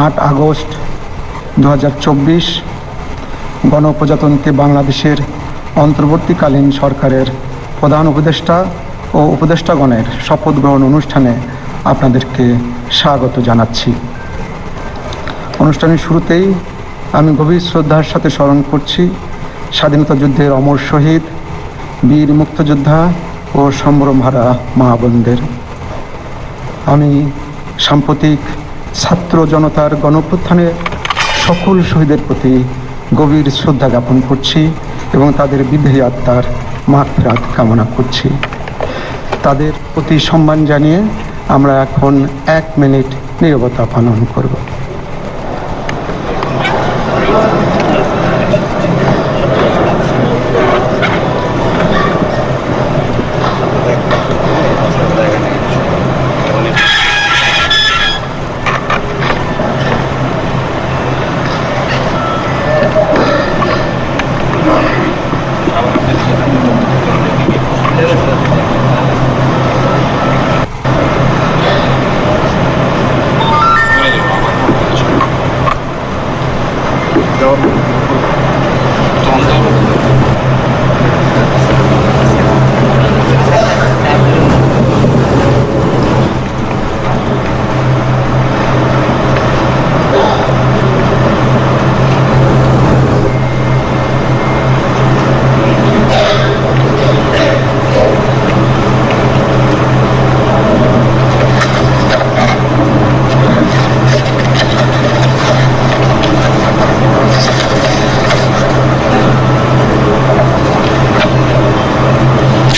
আট আগস্ট দু হাজার চব্বিশ গণপ্রজাতন্ত্রী বাংলাদেশের অন্তর্বর্তীকালীন সরকারের প্রধান উপদেষ্টা ও উপদেষ্টাগণের শপথ গ্রহণ অনুষ্ঠানে আপনাদেরকে স্বাগত জানাচ্ছি। অনুষ্ঠানের শুরুতেই আমি গভীর শ্রদ্ধার সাথে স্মরণ করছি স্বাধীনতা যুদ্ধের অমর শহীদ, বীর মুক্তযোদ্ধা ও সম্ভ্রমহারা মা বোনদের। আমি সাম্প্রতিক ছাত্র জনতার গণপ্রত্থানে সকল শহীদের প্রতি গভীর শ্রদ্ধা জ্ঞাপন করছি এবং তাদের বিদেহী আত্মার মাফরাত কামনা করছি। তাদের প্রতি সম্মান জানিয়ে আমরা এখন এক মিনিট নিরবতা পালন করব।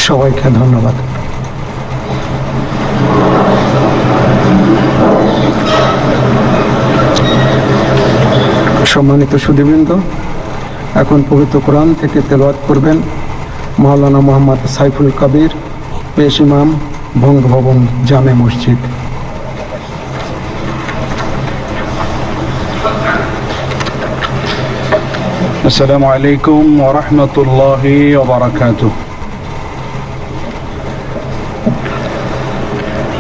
সবাইকে ধন্যবাদ সম্মানিত সুদীবৃন্দ এখন পবিত্র কোরআন থেকে তেলাওয়াত করবেন মাওলানা মোহাম্মদ সাইফুল কবির পেশ ইমাম বঙ্গভবন জামে মসজিদ السلام عليكم ورحمة الله وبركاته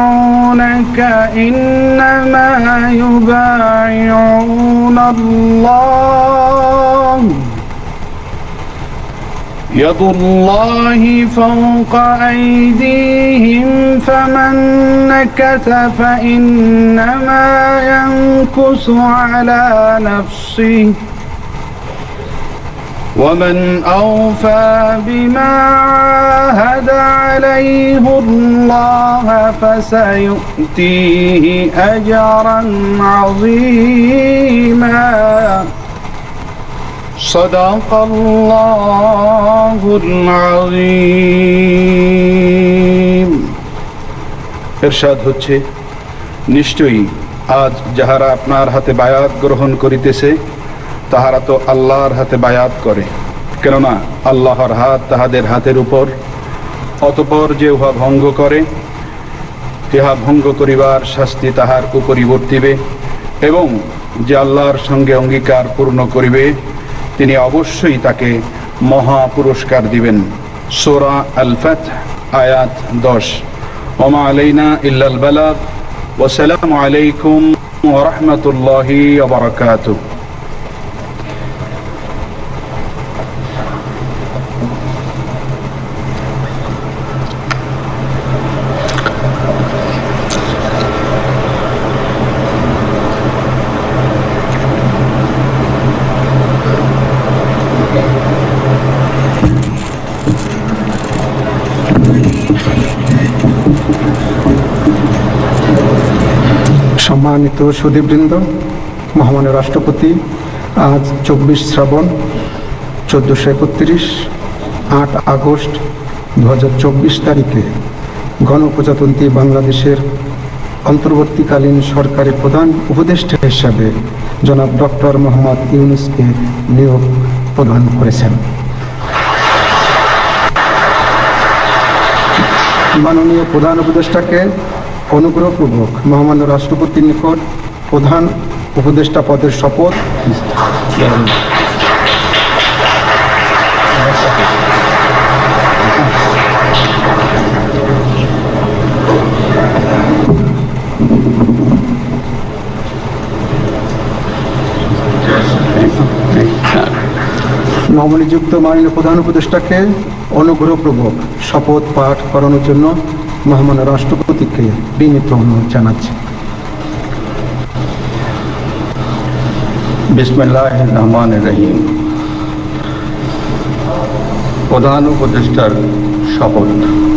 يبايعونك إنما يبايعون الله يد الله فوق أيديهم فمن نكث فإنما ينكث على نفسه ومن أوفى بما عاهد عليه الله فسيؤتيه أجرا عظيما صدق الله العظيم এরশাদ হচ্ছে নিশ্চয়ই আজ যাহারা আপনার হাতে বায়াত গ্রহণ করিতেছে তাহারা তো আল্লাহর হাতে বায়াত করে, কেননা আল্লাহর হাত তাহাদের হাতের উপর। অতপর যে উহা ভঙ্গ করে, ইহা ভঙ্গ করিবার শাস্তি তাহার উপরই বর্তিবে, এবং যে আল্লাহর সঙ্গে অঙ্গীকার পূর্ণ করিবে, তিনি অবশ্যই তাকে মহা পুরস্কার দিবেন। সোরা আল ফাত আয়াত দশ। ওমা আলাইনা ইল্লাল বালাগ। ওসালামু আলাইকুম ওরহমতুল্লাহি ওবরাকাতুহ সম্মানিত সুদীবৃন্দ মহামান্য রাষ্ট্রপতি, আজ চব্বিশ শ্রাবণ চোদ্দোশো একত্রিশ, আট আগস্ট দুহাজার চব্বিশ তারিখে গণপ্রজাতন্ত্রী বাংলাদেশের অন্তর্বর্তীকালীন সরকারের প্রধান উপদেষ্টা হিসাবে জনাব ডক্টর মোহাম্মদ ইউনুসকে নিয়োগ প্রদান করেছেন। মাননীয় প্রধান উপদেষ্টাকে অনুগ্রহপূর্বক মহামান্য রাষ্ট্রপতির নিকট প্রধান উপদেষ্টা পদের শপথ নবনিযুক্ত মাননীয় প্রধান উপদেষ্টাকে অনুগ্রহপূর্বক শপথ পাঠ করানোর জন্য মহামান্য রাষ্ট্রপতিকে বিনীত অনুরোধ জানাচ্ছি। বিসমিল্লাহ রহমান রহিম। প্রধান উপদেষ্টার শপথ।